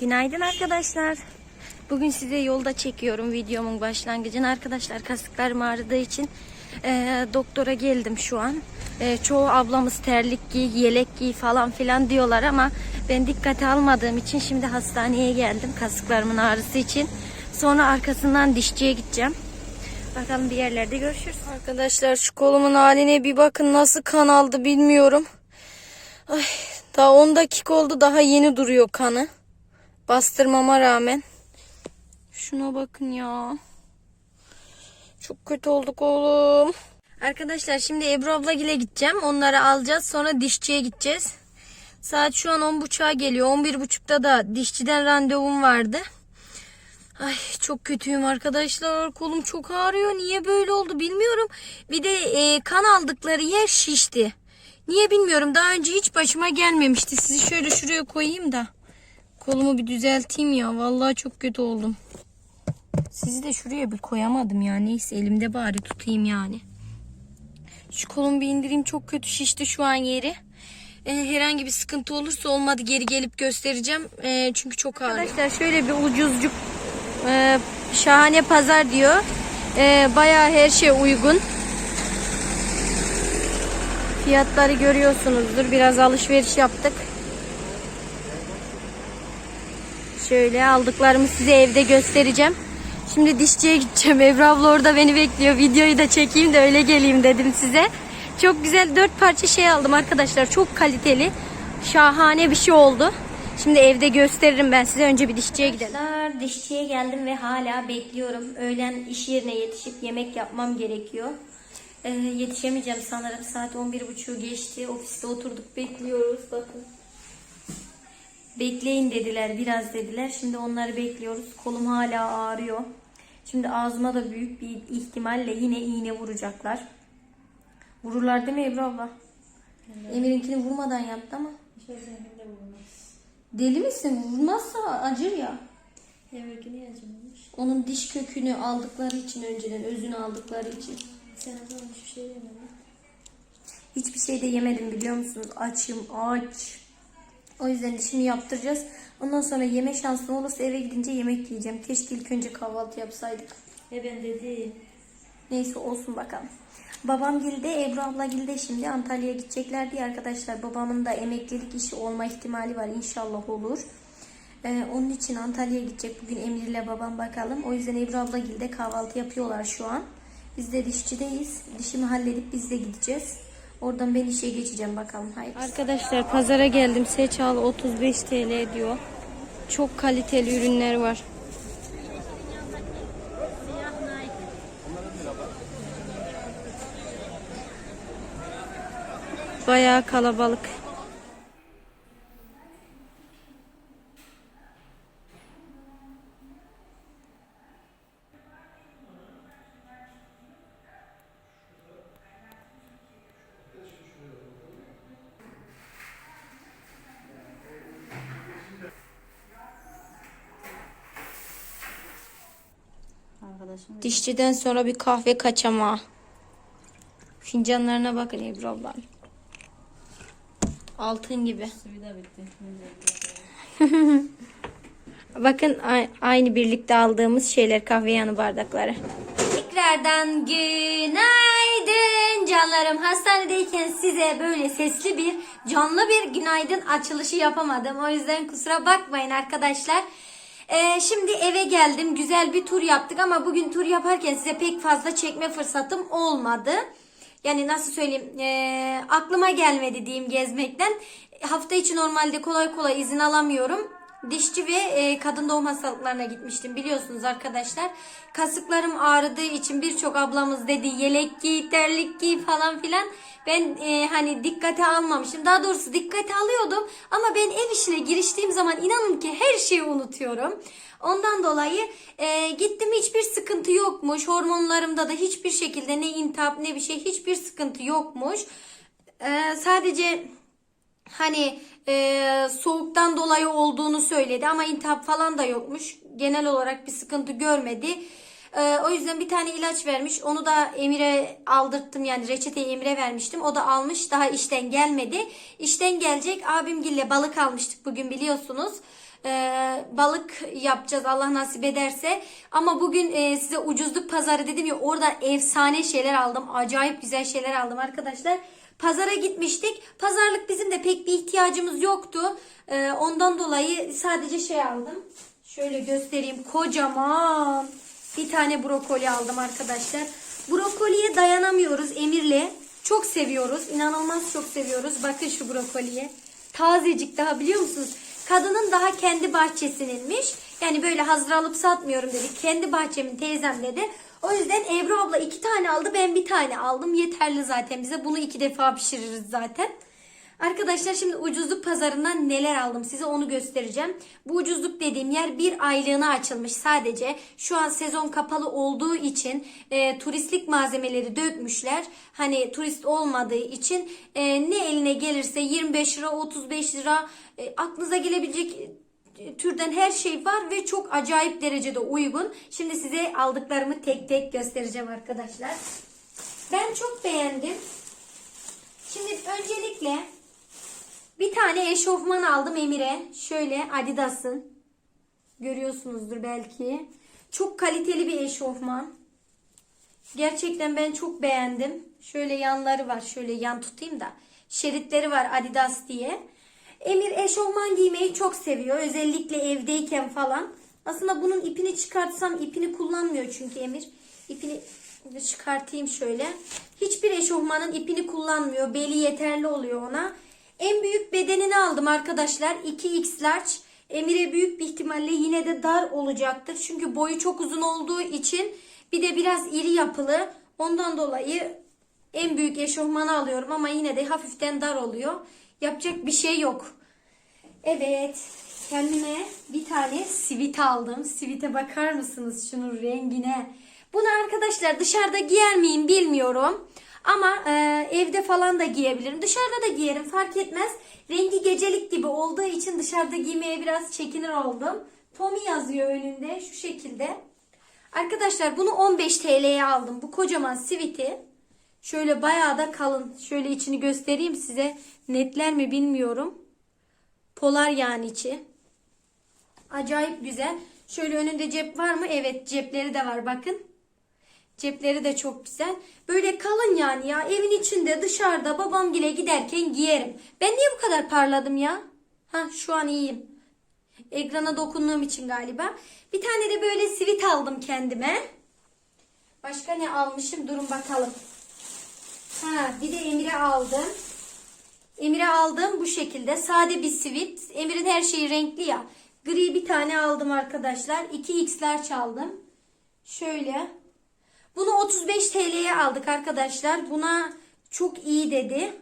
Günaydın arkadaşlar. Bugün size yolda çekiyorum videomun başlangıcını. Arkadaşlar kasıklarım ağrıdığı için eee, doktora geldim şu an. Eee, çoğu ablamız terlik giy, yelek giy falan filan diyorlar ama ben dikkate almadığım için şimdi hastaneye geldim kasıklarımın ağrısı için. Sonra arkasından dişçiye gideceğim. Bakalım bir yerlerde görüşürüz. Arkadaşlar şu kolumun haline bir bakın nasıl kan aldı bilmiyorum. Ay, daha 10 dakika oldu daha yeni duruyor kanı. Bastırmama rağmen. Şuna bakın ya. Çok kötü olduk oğlum. Arkadaşlar şimdi Ebru ablagile gideceğim. Onları alacağız. Sonra dişçiye gideceğiz. Saat şu an 10.30'a geliyor. 11.30'da da dişçiden randevum vardı. Ay çok kötüyüm arkadaşlar. Kolum çok ağrıyor. Niye böyle oldu bilmiyorum. Bir de e, kan aldıkları yer şişti. Niye bilmiyorum. Daha önce hiç başıma gelmemişti. Sizi şöyle şuraya koyayım da. Kolumu bir düzelteyim ya. Vallahi çok kötü oldum. Sizi de şuraya bir koyamadım ya. Neyse elimde bari tutayım yani. Şu kolumu bir indireyim. Çok kötü şişti şu an yeri. Ee, herhangi bir sıkıntı olursa olmadı geri gelip göstereceğim. Ee, çünkü çok ağrıyor. Arkadaşlar şöyle bir ucuzcuk e, şahane pazar diyor. Ee, bayağı her şey uygun. Fiyatları görüyorsunuzdur. Biraz alışveriş yaptık. Şöyle aldıklarımı size evde göstereceğim. Şimdi dişçiye gideceğim. Ebru abla orada beni bekliyor. Videoyu da çekeyim de öyle geleyim dedim size. Çok güzel dört parça şey aldım arkadaşlar. Çok kaliteli. Şahane bir şey oldu. Şimdi evde gösteririm ben size. Önce bir dişçiye gidelim. Dişçiye geldim ve hala bekliyorum. Öğlen iş yerine yetişip yemek yapmam gerekiyor. Ee, yetişemeyeceğim sanırım. Saat 11.30 geçti. Ofiste oturduk bekliyoruz. Bakın. Bekleyin dediler biraz dediler. Şimdi onları bekliyoruz. Kolum hala ağrıyor. Şimdi ağzıma da büyük bir ihtimalle yine iğne vuracaklar. Vururlar değil mi Ebru abla? Emir'inkini vurmadan yaptı ama. Deli misin? Vurmazsa acır ya. Niye acımamış? Onun diş kökünü aldıkları için önceden özünü aldıkları için. Sen o zaman hiçbir şey yemedin. Hiçbir şey de yemedim biliyor musunuz? Açım aç. O yüzden dişimi yaptıracağız. Ondan sonra yeme şansım olursa eve gidince yemek yiyeceğim. Keşke ilk önce kahvaltı yapsaydık. E ben dedim. Neyse olsun bakalım. Babam gilde, Ebru abla gilde şimdi Antalya'ya gidecekler diye arkadaşlar. Babamın da emeklilik işi olma ihtimali var. İnşallah olur. Ee, onun için Antalya'ya gidecek bugün Emir'le babam bakalım. O yüzden Ebru abla gilde kahvaltı yapıyorlar şu an. Biz de dişçideyiz. Dişimi halledip biz de gideceğiz. Oradan ben işe geçeceğim bakalım. Hayır. Arkadaşlar pazara geldim. Seçal 35 TL diyor. Çok kaliteli ürünler var. Bayağı kalabalık. Arkadaşım Dişçiden sonra bir kahve kaçamağı. Fincanlarına bakın Ebru ablam. Altın gibi. suyu da bitti. Bakın aynı birlikte aldığımız şeyler kahve yanı bardakları. Tekrardan günaydın canlarım. Hastanedeyken size böyle sesli bir canlı bir günaydın açılışı yapamadım. O yüzden kusura bakmayın arkadaşlar. Ee, şimdi eve geldim. Güzel bir tur yaptık ama bugün tur yaparken size pek fazla çekme fırsatım olmadı. Yani nasıl söyleyeyim ee, aklıma gelmedi diyeyim gezmekten. Hafta içi normalde kolay kolay izin alamıyorum. Dişçi ve e, kadın doğum hastalıklarına gitmiştim biliyorsunuz arkadaşlar. Kasıklarım ağrıdığı için birçok ablamız dedi yelek giy, terlik giy falan filan. Ben e, hani dikkate almamıştım. Daha doğrusu dikkate alıyordum ama ben ev işine giriştiğim zaman inanın ki her şeyi unutuyorum. Ondan dolayı e, gittim hiçbir sıkıntı yokmuş. Hormonlarımda da hiçbir şekilde ne intihap ne bir şey hiçbir sıkıntı yokmuş. E, sadece hani e, soğuktan dolayı olduğunu söyledi ama intihap falan da yokmuş. Genel olarak bir sıkıntı görmedi. E, o yüzden bir tane ilaç vermiş. Onu da Emir'e aldırttım yani reçeteyi Emir'e vermiştim. O da almış. Daha işten gelmedi. İşten gelecek. Abimgille balık almıştık bugün biliyorsunuz. Ee, balık yapacağız Allah nasip ederse. Ama bugün e, size ucuzluk pazarı dedim ya orada efsane şeyler aldım. Acayip güzel şeyler aldım arkadaşlar. Pazara gitmiştik. Pazarlık bizim de pek bir ihtiyacımız yoktu. Ee, ondan dolayı sadece şey aldım. Şöyle göstereyim. Kocaman bir tane brokoli aldım arkadaşlar. Brokoliye dayanamıyoruz Emir'le. Çok seviyoruz. İnanılmaz çok seviyoruz. Bakın şu brokoliye. Tazecik daha biliyor musunuz? Kadının daha kendi bahçesininmiş. Yani böyle hazır alıp satmıyorum dedi. Kendi bahçemin teyzem dedi. O yüzden Ebru abla iki tane aldı. Ben bir tane aldım. Yeterli zaten bize. Bunu iki defa pişiririz zaten. Arkadaşlar şimdi ucuzluk pazarından neler aldım size onu göstereceğim. Bu ucuzluk dediğim yer bir aylığına açılmış sadece. Şu an sezon kapalı olduğu için e, turistlik malzemeleri dökmüşler. Hani turist olmadığı için e, ne eline gelirse 25 lira 35 lira e, aklınıza gelebilecek türden her şey var ve çok acayip derecede uygun. Şimdi size aldıklarımı tek tek göstereceğim arkadaşlar. Ben çok beğendim. Şimdi öncelikle bir tane eşofman aldım Emir'e. Şöyle Adidas'ın. Görüyorsunuzdur belki. Çok kaliteli bir eşofman. Gerçekten ben çok beğendim. Şöyle yanları var. Şöyle yan tutayım da. Şeritleri var Adidas diye. Emir eşofman giymeyi çok seviyor. Özellikle evdeyken falan. Aslında bunun ipini çıkartsam ipini kullanmıyor çünkü Emir. İpini çıkartayım şöyle. Hiçbir eşofmanın ipini kullanmıyor. Beli yeterli oluyor ona. En büyük bedenini aldım arkadaşlar. 2X large. Emir'e büyük bir ihtimalle yine de dar olacaktır. Çünkü boyu çok uzun olduğu için bir de biraz iri yapılı. Ondan dolayı en büyük eşofmanı alıyorum ama yine de hafiften dar oluyor. Yapacak bir şey yok. Evet. Kendime bir tane sivit aldım. Sivite bakar mısınız şunun rengine? Bunu arkadaşlar dışarıda giyer miyim bilmiyorum. Ama e, evde falan da giyebilirim. Dışarıda da giyerim fark etmez. Rengi gecelik gibi olduğu için dışarıda giymeye biraz çekinir oldum. Tommy yazıyor önünde şu şekilde. Arkadaşlar bunu 15 TL'ye aldım. Bu kocaman siviti. Şöyle bayağı da kalın. Şöyle içini göstereyim size. Netler mi bilmiyorum. Polar yani içi. Acayip güzel. Şöyle önünde cep var mı? Evet cepleri de var bakın. Cepleri de çok güzel. Böyle kalın yani ya. Evin içinde dışarıda babam gile giderken giyerim. Ben niye bu kadar parladım ya? Ha şu an iyiyim. Ekrana dokunduğum için galiba. Bir tane de böyle sivit aldım kendime. Başka ne almışım? Durun bakalım. Ha bir de Emir'e aldım. Emir'e aldım bu şekilde. Sade bir sivit. Emir'in her şeyi renkli ya. Gri bir tane aldım arkadaşlar. 2x'ler çaldım. Şöyle. Bunu 35 TL'ye aldık arkadaşlar. Buna çok iyi dedi.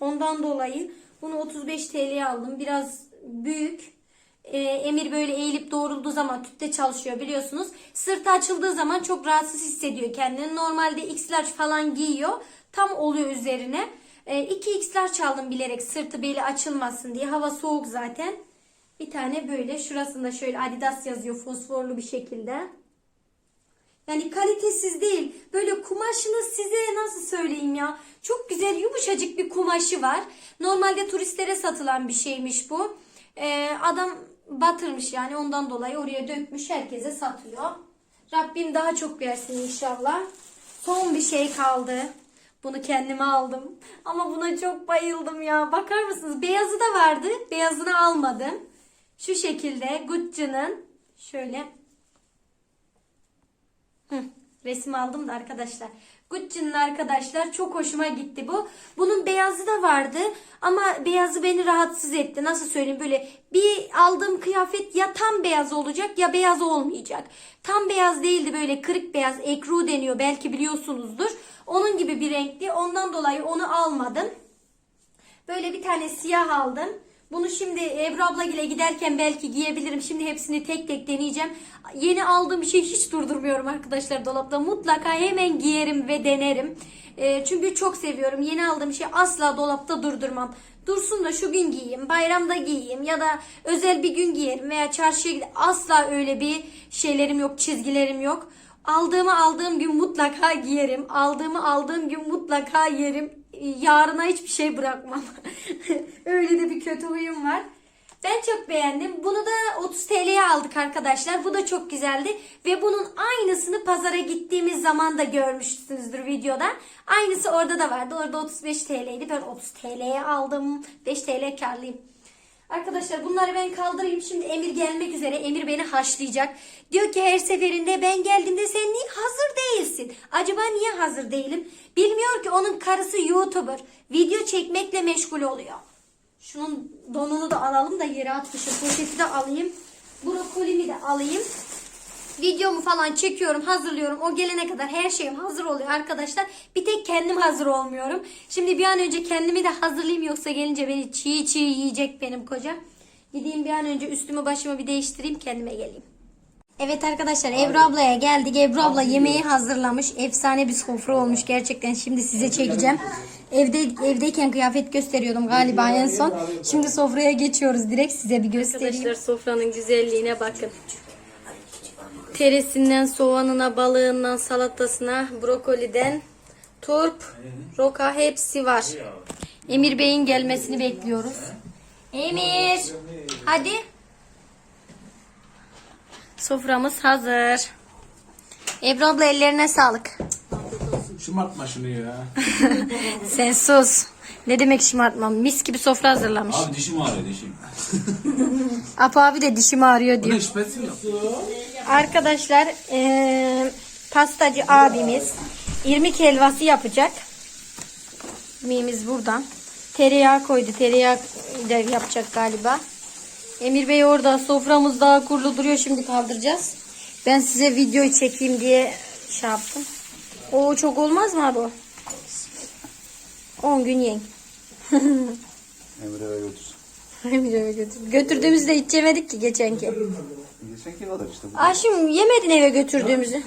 Ondan dolayı bunu 35 TL'ye aldım. Biraz büyük. Ee, Emir böyle eğilip doğrulduğu zaman tüpte çalışıyor biliyorsunuz. Sırtı açıldığı zaman çok rahatsız hissediyor kendini. Normalde X large falan giyiyor. Tam oluyor üzerine. Ee, 2X'ler çaldım bilerek sırtı beli açılmasın diye. Hava soğuk zaten. Bir tane böyle şurasında şöyle Adidas yazıyor fosforlu bir şekilde. Yani kalitesiz değil. Böyle kumaşını size nasıl söyleyeyim ya. Çok güzel yumuşacık bir kumaşı var. Normalde turistlere satılan bir şeymiş bu. Ee, adam batırmış yani ondan dolayı oraya dökmüş herkese satıyor. Rabbim daha çok versin inşallah. Son bir şey kaldı. Bunu kendime aldım. Ama buna çok bayıldım ya. Bakar mısınız? Beyazı da vardı. Beyazını almadım. Şu şekilde Gucci'nin şöyle Hı, resim aldım da arkadaşlar. Gucci'nin arkadaşlar çok hoşuma gitti bu. Bunun beyazı da vardı ama beyazı beni rahatsız etti. Nasıl söyleyeyim böyle bir aldığım kıyafet ya tam beyaz olacak ya beyaz olmayacak. Tam beyaz değildi böyle kırık beyaz ekru deniyor belki biliyorsunuzdur. Onun gibi bir renkti ondan dolayı onu almadım. Böyle bir tane siyah aldım. Bunu şimdi Ebru abla ile giderken belki giyebilirim. Şimdi hepsini tek tek deneyeceğim. Yeni aldığım bir şey hiç durdurmuyorum arkadaşlar dolapta. Mutlaka hemen giyerim ve denerim. Ee, çünkü çok seviyorum. Yeni aldığım şey asla dolapta durdurmam. Dursun da şu gün giyeyim, bayramda giyeyim ya da özel bir gün giyerim veya çarşıya gideyim. Asla öyle bir şeylerim yok, çizgilerim yok. Aldığımı aldığım gün mutlaka giyerim. Aldığımı aldığım gün mutlaka yerim. Yarına hiçbir şey bırakmam. Öyle de bir kötü huyum var. Ben çok beğendim. Bunu da 30 TL'ye aldık arkadaşlar. Bu da çok güzeldi. Ve bunun aynısını pazara gittiğimiz zaman da görmüşsünüzdür videoda. Aynısı orada da vardı. Orada 35 TL'ydi. Ben 30 TL'ye aldım. 5 TL karlıyım. Arkadaşlar bunları ben kaldırayım. Şimdi Emir gelmek üzere. Emir beni haşlayacak. Diyor ki her seferinde ben geldiğimde sen niye hazır değilsin? Acaba niye hazır değilim? Bilmiyor ki onun karısı YouTuber. Video çekmekle meşgul oluyor. Şunun donunu da alalım da yere atmışım. Poşeti de alayım. Brokolimi de alayım. Videomu falan çekiyorum, hazırlıyorum. O gelene kadar her şeyim hazır oluyor arkadaşlar. Bir tek kendim hazır olmuyorum. Şimdi bir an önce kendimi de hazırlayayım yoksa gelince beni çiğ çiğ yiyecek benim koca. Gideyim bir an önce üstümü başımı bir değiştireyim kendime geleyim. Evet arkadaşlar Ebru ablaya geldik. Ebru abla yemeği hazırlamış. Efsane bir sofra olmuş gerçekten. Şimdi size çekeceğim. Evde evdeyken kıyafet gösteriyordum galiba en son. Şimdi sofraya geçiyoruz direkt size bir göstereyim. Arkadaşlar sofranın güzelliğine bakın. Teresinden, soğanına, balığından, salatasına, brokoliden, turp, roka hepsi var. Emir Bey'in gelmesini bekliyoruz. Emir, hadi. Soframız hazır. Ebru abla ellerine sağlık. Şımartma şunu ya. Sen sus. Ne demek şımartmam? Mis gibi sofra hazırlamış. Abi dişim ağrıyor dişim. Apo abi de dişim ağrıyor Bu diyor. ne şüphesi yok. Arkadaşlar eee, pastacı abimiz irmik helvası yapacak. İrmiğimiz burada. Tereyağı koydu. Tereyağı da yapacak galiba. Emir Bey orada soframız daha kurulu duruyor. Şimdi kaldıracağız. Ben size videoyu çekeyim diye şey yaptım. O çok olmaz mı abi o? 10 gün yiyin. Emre eve götür. Emir eve götür. Götürdüğümüzde hiç yemedik ki geçenki. Geçenki kadar işte bu. Aşım yemedin eve götürdüğümüzü.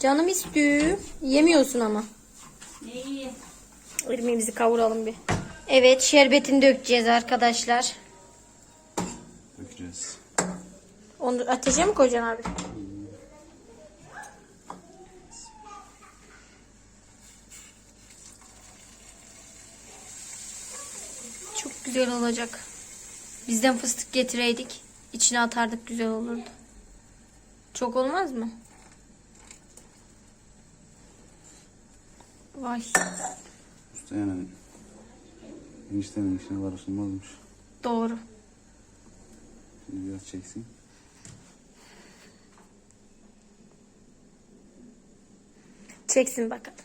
Canım istiyor. Yemiyorsun ama. İyi. Irmiğimizi kavuralım bir. Evet şerbetini dökeceğiz arkadaşlar. Dökeceğiz. Onu ateşe mi koyacaksın abi? Çok güzel olacak. Bizden fıstık getireydik. İçine atardık güzel olurdu. Çok olmaz mı? Vay. Usta yani eniştenin işine karışılmazmış. Doğru. Şimdi biraz çeksin. Çeksin bakalım.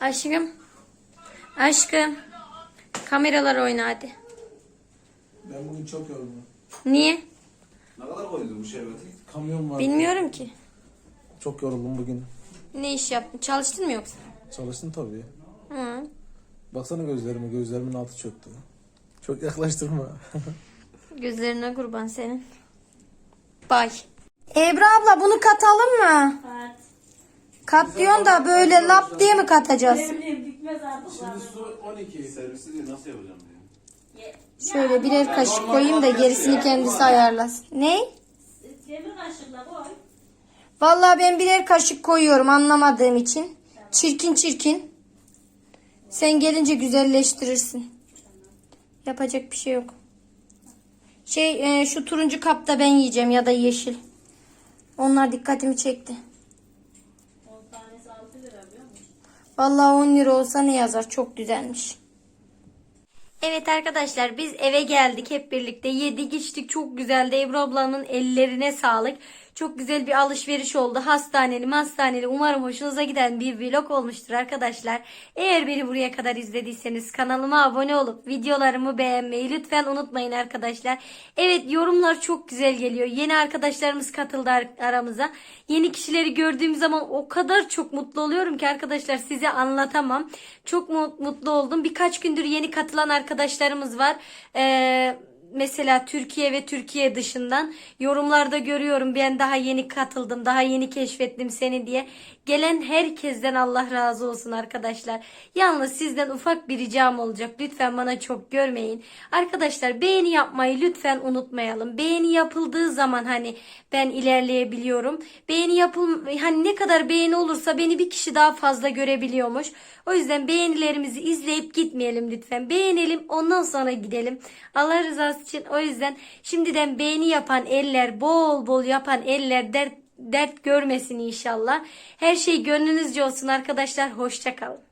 Aşkım. Aşkım. Kameralar oyna hadi. Ben bugün çok yoruldum. Niye? Ne kadar koydun bu şerbeti? Kamyon var. Bilmiyorum ki. Çok yoruldum bugün. Ne iş yaptın? Çalıştın mı yoksa? Çalıştım tabii. Hı. Baksana gözlerime. Gözlerimin altı çöktü. Çok yaklaştırma. Gözlerine kurban senin. Bay. Ebru abla bunu katalım mı? At. Kat diyorsun da böyle lap diye mi katacağız? Ne bileyim bitmez artık. Şimdi su 12. Servisi diye nasıl yapacağım Şöyle birer kaşık koyayım da gerisini kendisi ayarlasın. Ne? Demir kaşıkla koy. Vallahi ben birer kaşık koyuyorum anlamadığım için. Çirkin çirkin. Sen gelince güzelleştirirsin. Yapacak bir şey yok. Şey e, şu turuncu kapta ben yiyeceğim ya da yeşil. Onlar dikkatimi çekti. 10 tanesi 6 lira biliyor musun? Vallahi 10 lira olsa ne yazar çok güzelmiş. Evet arkadaşlar biz eve geldik hep birlikte yedik içtik çok güzeldi Ebru ablanın ellerine sağlık. Çok güzel bir alışveriş oldu hastaneli hastaneli umarım hoşunuza giden bir vlog olmuştur arkadaşlar. Eğer beni buraya kadar izlediyseniz kanalıma abone olup videolarımı beğenmeyi lütfen unutmayın arkadaşlar. Evet yorumlar çok güzel geliyor yeni arkadaşlarımız katıldı ar- aramıza. Yeni kişileri gördüğüm zaman o kadar çok mutlu oluyorum ki arkadaşlar size anlatamam. Çok mu- mutlu oldum. Birkaç gündür yeni katılan arkadaşlarımız var. Ee, mesela Türkiye ve Türkiye dışından yorumlarda görüyorum. Ben daha yeni katıldım daha yeni keşfettim seni diye gelen herkesten Allah razı olsun arkadaşlar. Yalnız sizden ufak bir ricam olacak. Lütfen bana çok görmeyin. Arkadaşlar beğeni yapmayı lütfen unutmayalım. Beğeni yapıldığı zaman hani ben ilerleyebiliyorum. Beğeni yapıl hani ne kadar beğeni olursa beni bir kişi daha fazla görebiliyormuş. O yüzden beğenilerimizi izleyip gitmeyelim lütfen. Beğenelim ondan sonra gidelim. Allah rızası için. O yüzden şimdiden beğeni yapan eller, bol bol yapan eller dert, dert görmesin inşallah. Her şey gönlünüzce olsun arkadaşlar. Hoşça kalın.